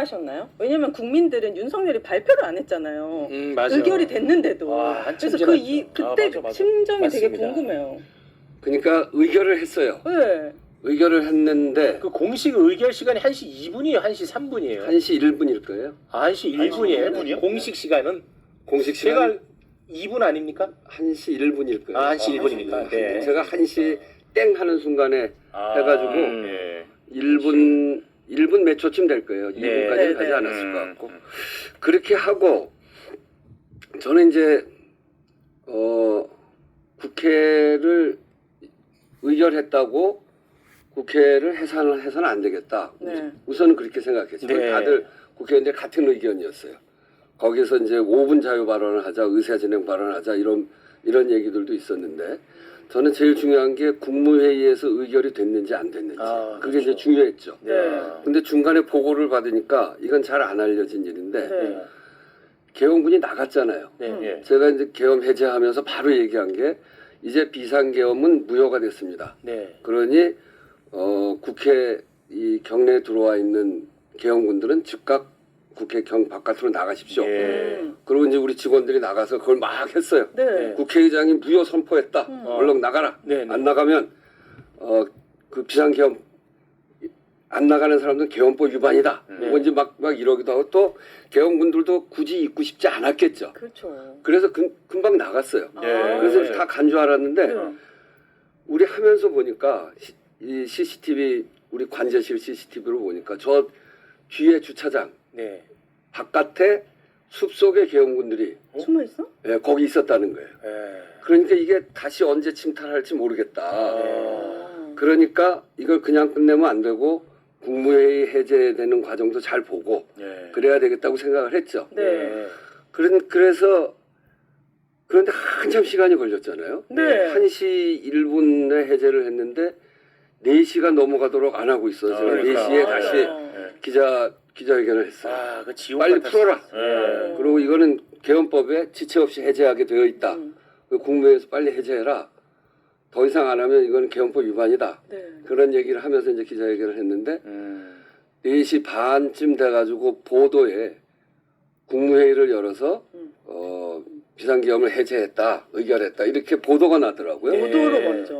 하셨나요? 왜냐면 국민들은 윤석열이 발표를 안 했잖아요. 음 맞아. 의결이 됐는데도. 와, 한참 그래서 그 지났죠. 이 아, 그때 맞아, 맞아. 심정이 되게 맞습니다. 궁금해요. 그러니까 의결을 했어요. 네. 의결을 했는데 그 공식 의결 시간이 1시 2분이에요, 1시 3분이에요. 1시 1분일 거예요. 아, 1시 1분이에요. 1분이요? 공식 시간은 공식 제가 시간 2분 아닙니까? 1시 1분일 거예요. 아, 1시 1분입니까? 네. 제가 1시 땡 하는 순간에 아, 해가지고 예. 1분 1분 몇 초쯤 될 거예요. 2분까지 네, 가지 네. 않았을 것 음, 같고 그렇게 하고 저는 이제 어 국회를 의결했다고 국회를 해산을 해서는 안 되겠다. 네. 우선은 그렇게 생각했죠. 네. 다들 국회의원들 같은 의견이었어요. 거기서 이제 5분 자유 발언을 하자, 의사 진행 발언을 하자 이런 이런 얘기들도 있었는데 저는 제일 중요한 게 국무회의에서 의결이 됐는지 안 됐는지 아, 그게 이제 그렇죠. 중요했죠. 네. 근데 중간에 보고를 받으니까 이건 잘 안 알려진 일인데 네. 계엄군이 나갔잖아요. 네. 음. 예. 제가 이제 계엄 해제하면서 바로 얘기한 게 이제 비상계엄은 무효가 됐습니다. 네. 그러니 어, 국회 이 경내에 들어와 있는 계엄군들은 즉각 국회 경 바깥으로 나가십시오. 예. 음. 그리고 이제 우리 직원들이 나가서 그걸 막 했어요. 네. 네. 국회의장이 무효 선포했다. 음. 얼른 나가라. 네. 네. 안 나가면 어 그 비상계엄 안 나가는 사람들은 계엄법 위반이다. 네. 뭐 이제 막, 막 이러기도 하고 또 계엄군들도 굳이 있고 싶지 않았겠죠. 그렇죠. 그래서 금, 금방 나갔어요. 예. 아. 그래서 네. 다간 줄 알았는데 네. 우리 하면서 보니까 시- 이 CCTV 우리 관제실 CCTV로 보니까 저 뒤에 주차장 네. 바깥에 숲속에 계엄군들이 숨어 있어? 예, 거기 있었다는 거예요. 예. 그러니까 이게 다시 언제 침탈할지 모르겠다. 아. 그러니까 이걸 그냥 끝내면 안 되고 국무회의 해제되는 과정도 잘 보고 예. 그래야 되겠다고 생각을 했죠. 네. 그런 그래서 그런데 한참 시간이 걸렸잖아요. 네. 1시 1분에 해제를 했는데 4시가 넘어가도록 안 하고 있어서 아, 제가 그러니까. 4시에 아. 다시 예. 기자 기자회견을 했어요. 아, 그 지옥 빨리 같았어. 풀어라. 예. 그리고 이거는 개헌법에 지체 없이 해제하게 되어 있다. 음. 그 국무회에서 빨리 해제해라. 더 이상 안 하면 이건 개헌법 위반이다. 네. 그런 얘기를 하면서 이제 기자회견을 했는데 음. 4시 반쯤 돼가지고 보도에 국무회의를 열어서 음. 어, 비상계엄을 해제했다, 의결했다 이렇게 보도가 나더라고요. 네. 보도로 먼저.